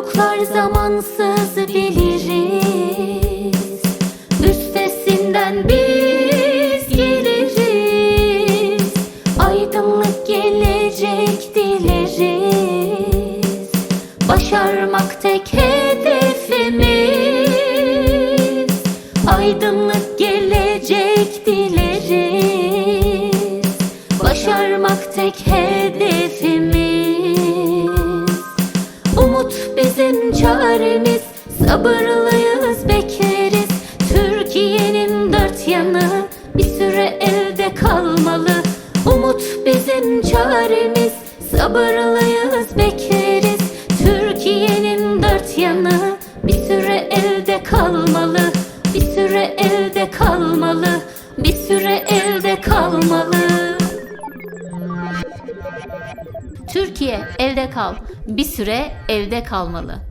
Zorluklar zamansız biliriz. Üstesinden biz geliriz. Aydınlık gelecek dileriz. Başarmak tek hedefimiz. Aydınlık gelecek dileriz. Başarmak tek hedefimiz bizim çaremiz. Sabırlıyız bekleriz. Türkiye'nin dört yanı Bir süre elde kalmalı. Umut bizim çaremiz. Sabırlıyız bekleriz. Türkiye'nin dört yanı Bir süre elde kalmalı. Bir süre elde kalmalı. Bir süre elde kalmalı Türkiye elde kal. Bir süre evde kalmalı.